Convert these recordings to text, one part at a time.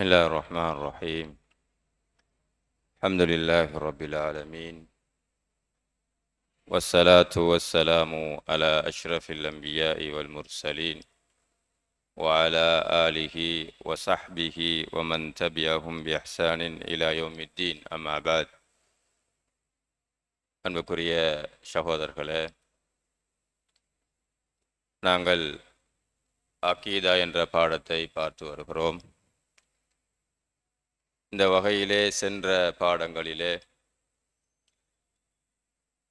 بسم الله الرحمن الرحيم الحمد لله رب العالمين والصلاة والسلام على أشرف الأنبياء والمرسلين وعلى آله وصحبه ومن تبعهم بإحسان إلى يوم الدين أما بعد அன்புக்குரிய சகோதரர்களே நாங்கள் அக்கீதா என்ற பாடத்தை பார்த்து வருகிறோம் இந்த வகையிலே சென்ற பாடங்களிலே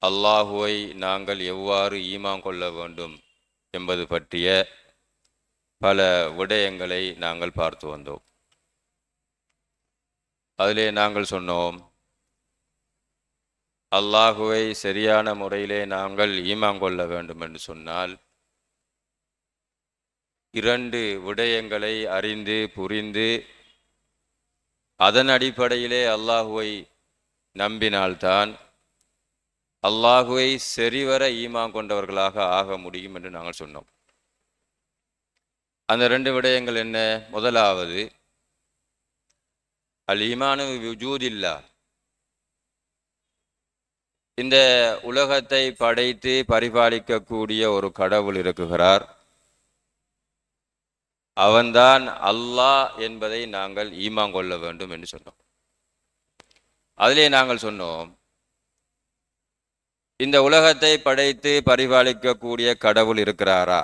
அல்லாஹுவை நாங்கள் எவ்வாறு ஈமான் கொள்ள வேண்டும் என்பது பற்றிய பல விடயங்களை நாங்கள் பார்த்து வந்தோம். அதிலே நாங்கள் சொன்னோம் அல்லாஹுவை சரியான முறையிலே நாங்கள் ஈமான் கொள்ள வேண்டும் என்று சொன்னால் இரண்டு விடயங்களை அறிந்து புரிந்து அதன் அடிப்படையிலே அல்லாஹுவை நம்பினால்தான் அல்லாஹுவை சரிவர ஈமான் கொண்டவர்களாக ஆக முடியும் என்று நாங்கள் சொன்னோம். அந்த ரெண்டு விடயங்கள் என்ன? முதலாவது அல் ஈமானு விஜூதில்லா. இந்த உலகத்தை படைத்து பரிபாலிக்கக்கூடிய ஒரு கடவுள் இருக்குகிறார் அவன்தான் அல்லாஹ் என்பதை நாங்கள் ஈமான் கொள்ள வேண்டும் என்று சொன்னோம். அதிலே நாங்கள் சொன்னோம் இந்த உலகத்தை படைத்து பரிபாலிக்கக்கூடிய கடவுள் இருக்கிறாரா?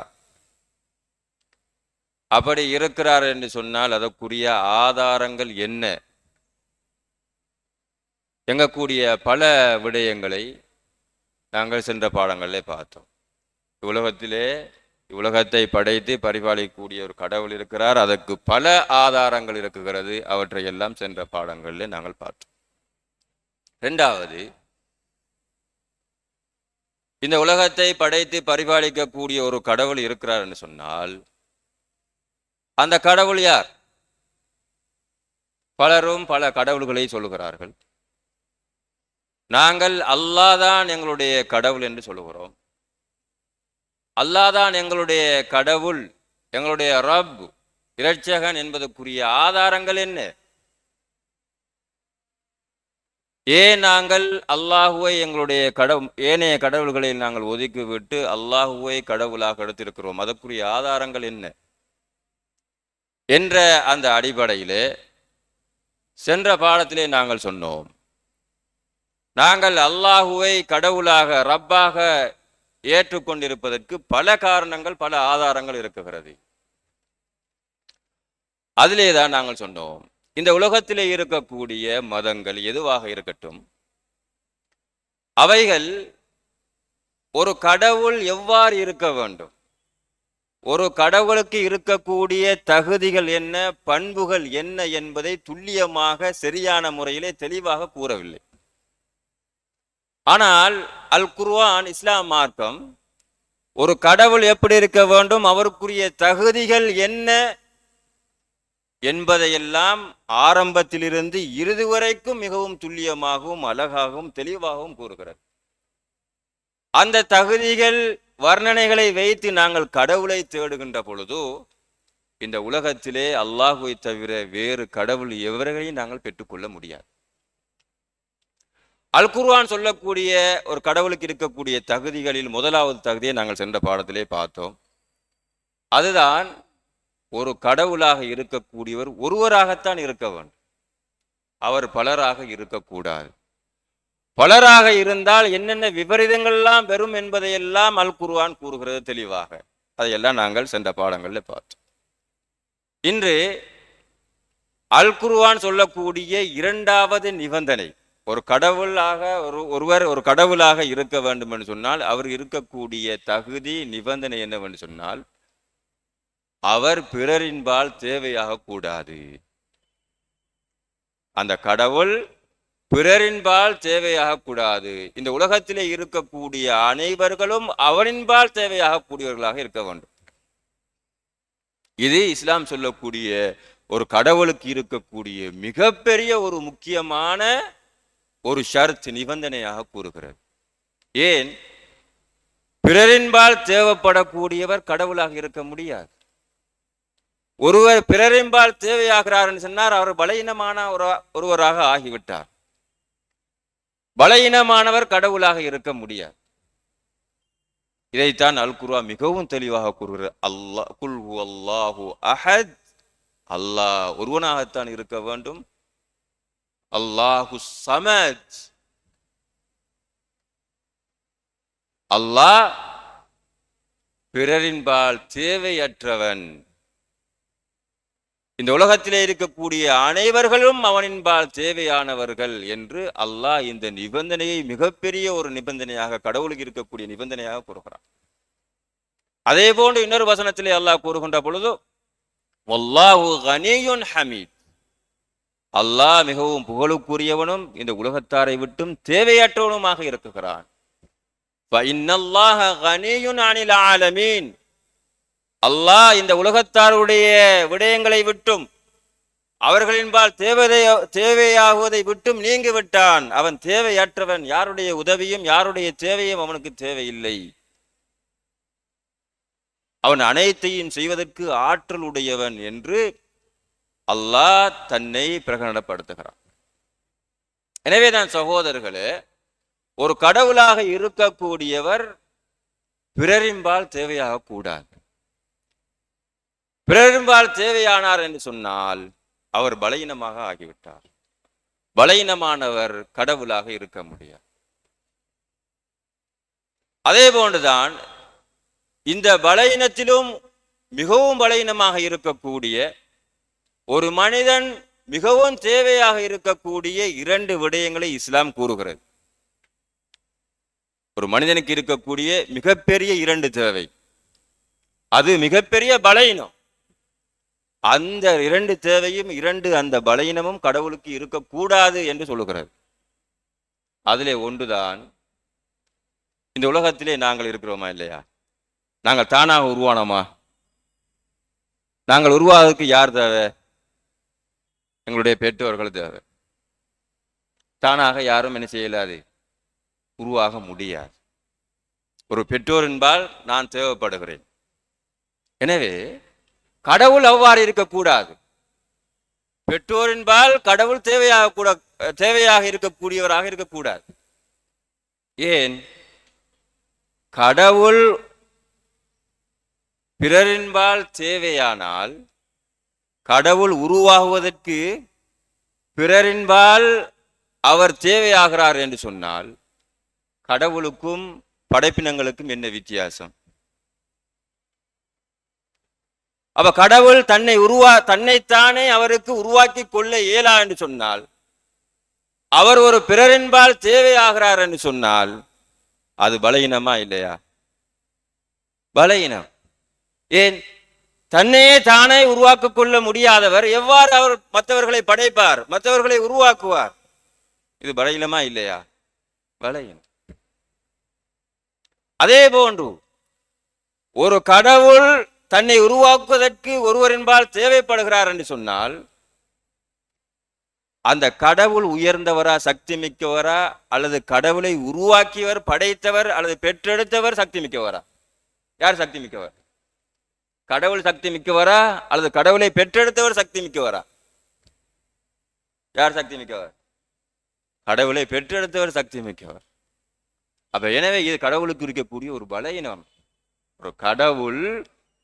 அப்படி இருக்கிறார் என்று சொன்னால் அதற்குரிய ஆதாரங்கள் என்ன? எங்கக்கூடிய பல விடயங்களை நாங்கள் சென்ற பாடங்களிலே பார்த்தோம். உலகத்திலே உலகத்தை படைத்து பரிபாலிக்கக்கூடிய ஒரு கடவுள் இருக்கிறார். அதற்கு பல ஆதாரங்கள் இருக்குகிறது அவற்றை எல்லாம் சென்ற பாடங்களில் நாங்கள் பார்த்தோம். ரெண்டாவது இந்த உலகத்தை படைத்து பரிபாலிக்கக்கூடிய ஒரு கடவுள் இருக்கிறார் என்று சொன்னால் அந்த கடவுள் யார்? பலரும் பல கடவுள்களை சொல்லுகிறார்கள். நாங்கள் அல்லாதான் எங்களுடைய கடவுள் என்று சொல்லுகிறோம். அல்லாதான் எங்களுடைய கடவுள் எங்களுடைய ரப் இரட்சகன் என்பதற்குரிய ஆதாரங்கள் என்ன? ஏன் நாங்கள் அல்லாஹுவை எங்களுடைய கடவு ஏனைய கடவுள்களை நாங்கள் ஒதுக்கி விட்டு அல்லாஹுவை கடவுளாக எடுத்திருக்கிறோம்? அதற்குரிய ஆதாரங்கள் என்ன? என்ற அந்த அடிப்படையிலே சென்ற பாடத்திலே நாங்கள் சொன்னோம். நாங்கள் அல்லாஹுவை கடவுளாக ரப்பாக ஏற்றுக்கொண்டிருப்பதற்கு பல காரணங்கள் பல ஆதாரங்கள் இருக்குகிறது அதிலே தான் நாங்கள் சொன்னோம் இந்த உலகத்திலே இருக்கக்கூடிய மதங்கள் எதுவாக இருக்கட்டும் அவைகள் ஒரு கடவுள் எவ்வாறு இருக்க வேண்டும்? ஒரு கடவுளுக்கு இருக்கக்கூடிய தகுதிகள் என்ன பண்புகள் என்ன என்பதை துல்லியமாக சரியான முறையிலே தெளிவாக கூறவில்லை. ஆனால் அல் குர்வான் இஸ்லாம் மார்க்கம் ஒரு கடவுள் எப்படி இருக்க வேண்டும் அவருக்குரிய தகுதிகள் என்ன என்பதையெல்லாம் ஆரம்பத்திலிருந்து இறுதி வரைக்கும் மிகவும் துல்லியமாகவும் அழகாகவும் தெளிவாகவும் கூறுகிறது. அந்த தகுதிகள் வர்ணனைகளை வைத்து நாங்கள் கடவுளை தேடுகின்ற பொழுது இந்த உலகத்திலே அல்லாஹுவை தவிர வேறு கடவுள் எவர்களையும் நாங்கள் பெற்றுக்கொள்ள முடியாது. அல் குர்வான் சொல்லக்கூடிய ஒரு கடவுளுக்கு இருக்கக்கூடிய தகுதிகளில் முதலாவது தகுதியை நாங்கள் சென்ற பாடத்திலே பார்த்தோம். அதுதான் ஒரு கடவுளாக இருக்கக்கூடியவர் ஒருவராகத்தான் இருக்க வேண்டும். அவர் பலராக இருக்கக்கூடாது. பலராக இருந்தால் என்னென்ன விபரீதங்கள்லாம் வரும் என்பதையெல்லாம் அல் குர்வான் கூறுகிறது தெளிவாக. அதையெல்லாம் நாங்கள் சென்ற பாடங்களில் பார்த்தோம். இன்று அல் குர்வான் சொல்லக்கூடிய இரண்டாவது நிபந்தனை ஒரு கடவுளாக ஒரு ஒருவர் ஒரு கடவுளாக இருக்க வேண்டும் என்று சொன்னால் அவர் இருக்கக்கூடிய தகுதி நிபந்தனை என்னவென்று சொன்னால் அவர் பிறரின்பால் தேவையாக கூடாது. அந்த கடவுள் பிறரின்பால் தேவையாக கூடாது. இந்த உலகத்திலே இருக்கக்கூடிய அனைவர்களும் அவரின்பால் தேவையாக கூடியவர்களாக இருக்க வேண்டும். இது இஸ்லாம் சொல்லக்கூடிய ஒரு கடவுளுக்கு இருக்கக்கூடிய மிகப்பெரிய ஒரு முக்கியமான ஒரு ஷர்த் நிபந்தனையாக கூறுகிறது. ஏன்? பிறரின்பால் தேவைப்படக்கூடியவர் கடவுளாக இருக்க முடியாது. ஒருவர் பிறரின்பால் தேவையாகிறார் என்று சொன்னார் அவர் பலகீனமான ஒரு ஒருவராக ஆகிவிட்டார். பலகீனமானவர் கடவுளாக இருக்க முடியாது. இதைத்தான் அல் குர்ஆ மிகவும் தெளிவாக கூறுகிறார் அல்லாஹ் குல் அல்லாஹு அஹத். அல்லாஹ் ஒருவனாகத்தான் இருக்க வேண்டும். அல்லாஹு சமத். அல்லாஹ் பிறரின்பால் தேவையற்றவன். இந்த உலகத்திலே இருக்கக்கூடிய அனைவர்களும் அவனின்பால் தேவையானவர்கள் என்று அல்லாஹ் இந்த நிபந்தனையை மிகப்பெரிய ஒரு நிபந்தனையாக கடவுளுக்கு இருக்கக்கூடிய நிபந்தனையாக கூறுகிறான். அதே போன்று இன்னொரு வசனத்திலே அல்லாஹ் கூறுகின்ற பொழுது வல்லாஹு கனியுன் ஹமீத். அல்லாஹ் மிகவும் புகழுக்குரியவனும் இந்த உலகத்தாரை விட்டும் தேவையற்றவனுமாக இருக்குகிறான். ஆலமீன். அல்லாஹ் இந்த உலகத்தாருடைய விடயங்களை விட்டும் அவர்களின்பால் தேவதை தேவையாகுவதை விட்டும் நீங்கி விட்டான். அவன் தேவையற்றவன் யாருடைய உதவியும் யாருடைய தேவையும் அவனுக்கு தேவையில்லை. அவன் அனைத்தையும் செய்வதற்கு ஆற்றல் உடையவன் என்று அல்லாஹ் தன்னை பிரகடனப்படுத்துகிறான். எனவே தான் சகோதரர்களே ஒரு கடவுளாக இருக்கக்கூடியவர் பிறரின்பால் தேவையாக கூடாது. பிறரின்பால் தேவையானார் என்று சொன்னால் அவர் பலகீனமாக ஆகிவிட்டார். பலகீனமானவர் கடவுளாக இருக்க முடியாது. அதே போன்றுதான் இந்த பலகீனத்திலும் மிகவும் பலகீனமாக இருக்கக்கூடிய ஒரு மனிதன் மிகவும் தேவையாக இருக்கக்கூடிய இரண்டு விடயங்களை இஸ்லாம் கூறுகிறது. ஒரு மனிதனுக்கு இருக்கக்கூடிய மிகப்பெரிய இரண்டு தேவை. அது மிகப்பெரிய பலயினம் அந்த இரண்டு தேவையும் இரண்டு அந்த பலயினமும் கடவுளுக்கு இருக்கக்கூடாது என்று சொல்லுகிறது. அதிலே ஒன்றுதான் இந்த உலகத்திலே நாங்கள் இருக்கிறோமா இல்லையா? நாங்கள் தானாக உருவானோமா? நாங்கள் உருவாவதற்கு யார் தேவை? எங்களுடைய பெற்றோர்கள் தேவை. தானாக யாரும் என்ன செய்யலாது உருவாக முடியாது. ஒரு பெற்றோர் என்பால் நான் தேவைப்படுகிறேன். எனவே கடவுள் அவ்வாறு இருக்கக்கூடாது. பெற்றோரின்பால் கடவுள் தேவையாக கூட தேவையாக இருக்கக்கூடியவராக இருக்கக்கூடாது. ஏன்? கடவுள் பிறரின்பால் தேவையானால் கடவுள் உருவாகுவதற்கு பிறரின்பால் அவர் தேவையாகிறார் என்று சொன்னால் கடவுளுக்கும் படைப்பினங்களுக்கும் என்ன வித்தியாசம்? அப்ப கடவுள் தன்னை உருவா தன்னைத்தானே அவருக்கு உருவாக்கி கொள்ள இயலா என்று சொன்னால் அவர் ஒரு பிறரின்பால் தேவையாகிறார் என்று சொன்னால் அது பலகீனமா இல்லையா? பலகீனம். ஏன்? தன்னையே தானே உருவாக்கிக் கொள்ள முடியாதவர் எவ்வாறு அவர் மற்றவர்களை படைப்பார் மற்றவர்களை உருவாக்குவார்? இது பலகீனமா இல்லையா? பலகீனம். அதே போன்று ஒரு கடவுள் தன்னை உருவாக்குவதற்கு ஒருவரின்பால் தேவைப்படுகிறார் என்று சொன்னால் அந்த கடவுள் உயர்ந்தவரா சக்தி மிக்கவரா அல்லது கடவுளை உருவாக்கியவர் படைத்தவர் அல்லது பெற்றெடுத்தவர் சக்தி மிக்கவரா யார் சக்தி மிக்கவர் கடவுள் சக்தி மிக்கவரா அல்லது கடவுளை பெற்றெடுத்தவர் சக்தி மிக்கவரா? யார் சக்தி மிக்கவர்? கடவுளை பெற்றெடுத்தவர் சக்தி மிக்கவர். அப்ப எனவே இது கடவுளுக்கு இருக்கக்கூடிய ஒரு பலையினம் ஒரு கடவுள்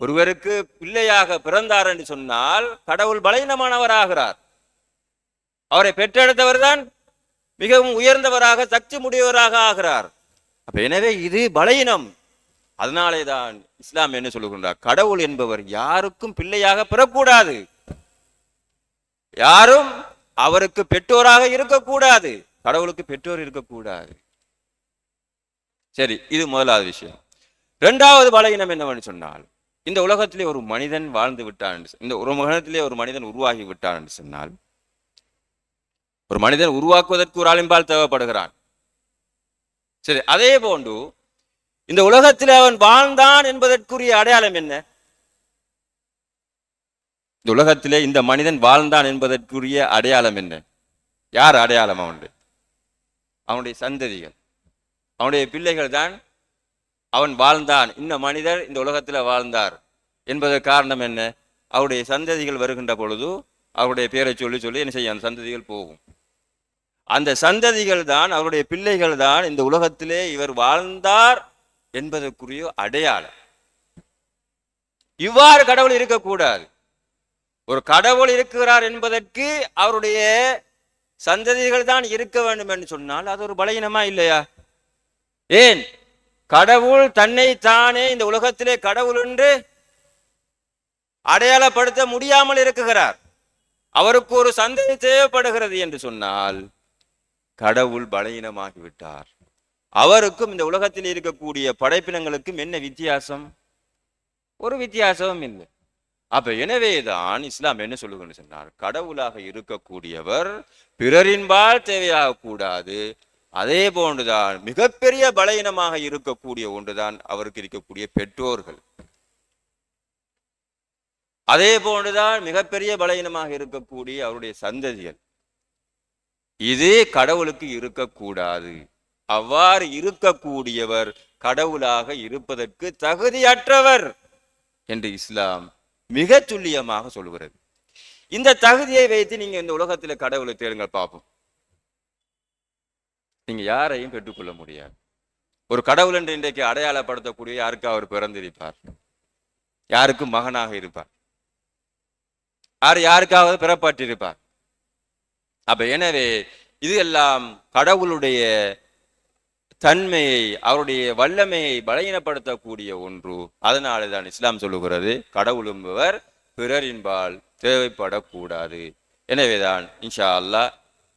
ஒருவருக்கு பிள்ளையாக பிறந்தார் என்று சொன்னால் கடவுள் பலகீனமானவராகிறார் அவரை பெற்றெடுத்தவர் தான் மிகவும் உயர்ந்தவராக சக்தி முடியவராக ஆகிறார். அப்ப எனவே இது பலகீனம் அதனாலே தான் இஸ்லாம் என்ன சொல்லுகின்றார்? கடவுள் என்பவர் யாருக்கும் பிள்ளையாக பெறக்கூடாது யாரும் அவருக்கு பெற்றோராக இருக்கக்கூடாது. கடவுளுக்கு பெற்றோர் இருக்கக்கூடாது. சரி இது முதலாவது விஷயம். இரண்டாவது பலகீனம் என்னவென்று சொன்னால் இந்த உலகத்திலே ஒரு மனிதன் வாழ்ந்து விட்டான் என்று இந்த ஒரு உலகத்திலே ஒரு மனிதன் உருவாகி விட்டான் என்று சொன்னால் ஒரு மனிதன் உருவாக்குவதற்கு ஒரு ஆளின்பால் தேவைப்படுகிறான். சரி அதே போன்று இந்த உலகத்தில் அவன் வாழ்ந்தான் என்பதற்குரிய அடையாளம் என்ன? இந்த உலகத்திலே இந்த மனிதன் வாழ்ந்தான் என்பதற்குரிய அடையாளம் என்ன? யார் அடையாளம் அவனுடைய? அவனுடைய சந்ததிகள். அவனுடைய பிள்ளைகள் தான் அவன் வாழ்ந்தான். இந்த மனிதர் இந்த உலகத்தில் வாழ்ந்தார் என்பதற்கு காரணம் என்ன? அவருடைய சந்ததிகள் வருகின்ற பொழுது அவருடைய பேரை சொல்லி சொல்லி என்ன செய்யும்? அந்த சந்ததிகள் போகும். அந்த சந்ததிகள் தான் அவருடைய பிள்ளைகள் தான் இந்த உலகத்திலே இவர் வாழ்ந்தார் என்பதற்குரிய அடையாளம். இவ்வாறு கடவுள் இருக்கக்கூடாது. ஒரு கடவுள் இருக்கிறார் என்பதற்கு அவருடைய சந்ததிகள் தான் இருக்க வேண்டும் என்று சொன்னால் அது ஒரு பலகீனமா இல்லையா? ஏன்? கடவுள் தன்னை தானே இந்த உலகத்திலே கடவுள் என்று அடையாளப்படுத்த முடியாமல் இருக்குகிறார் அவருக்கு ஒரு சந்ததி தேவைப்படுகிறது என்று சொன்னால் கடவுள் பலகீனமாகிவிட்டார். அவருக்கும் இந்த உலகத்தில் இருக்கக்கூடிய படைப்பினங்களுக்கும் என்ன வித்தியாசம்? ஒரு வித்தியாசமும் இல்லை. அப்ப எனவேதான் இஸ்லாம் என்ன சொல்லுங்கன்னு சொன்னார் கடவுளாக இருக்கக்கூடியவர் பிறரின்பால் தேவையாக கூடாது. அதே போன்றுதான் மிகப்பெரிய பலயினமாக இருக்கக்கூடிய ஒன்றுதான் அவருக்கு இருக்கக்கூடிய பெற்றோர்கள். அதே போன்றுதான் மிகப்பெரிய பலயினமாக இருக்கக்கூடிய அவருடைய சந்ததிகள். இது கடவுளுக்கு இருக்கக்கூடாது. அவ்வாறு இருக்கக்கூடியவர் கடவுளாக இருப்பதற்கு தகுதியற்றவர் என்று இஸ்லாம் மிக துல்லியமாக சொல்கிறது. இந்த தகுதியை வைத்து நீங்க இந்த உலகத்துல கடவுளை தேடுங்கள் பார்ப்போம் நீங்க யாரையும் பெற்றுக்கொள்ள முடியாது. ஒரு கடவுள் என்று இன்றைக்கு அடையாளப்படுத்தக்கூடிய யாருக்கு அவர் பிறந்திருப்பார்? யாருக்கும் மகனாக இருப்பார்? யார் யாருக்காவது பிறப்பட்டிருப்பார்? அப்ப எனவே இது எல்லாம் கடவுளுடைய தன்மையை அவருடைய வல்லமையை பலகீனப்படுத்தக்கூடிய ஒன்று. அதனால தான் இஸ்லாம் சொல்லுகிறது கடவுளும்பவர் பிறரின்பால் தேவைப்படக்கூடாது. எனவேதான் இன்ஷா அல்லாஹ்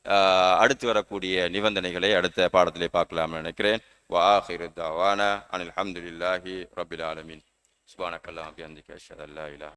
ஆஹ், அடுத்து வரக்கூடிய நிபந்தனைகளை அடுத்த பாடத்திலே பார்க்கலாம்னு நினைக்கிறேன். வாஹிரு தவானா அனில் அஹமதுல்லாஹி ரபில் ஆலமின். சுபானக்கல்லாம் அபியந்திக்க அஷ்ஹது அல்லா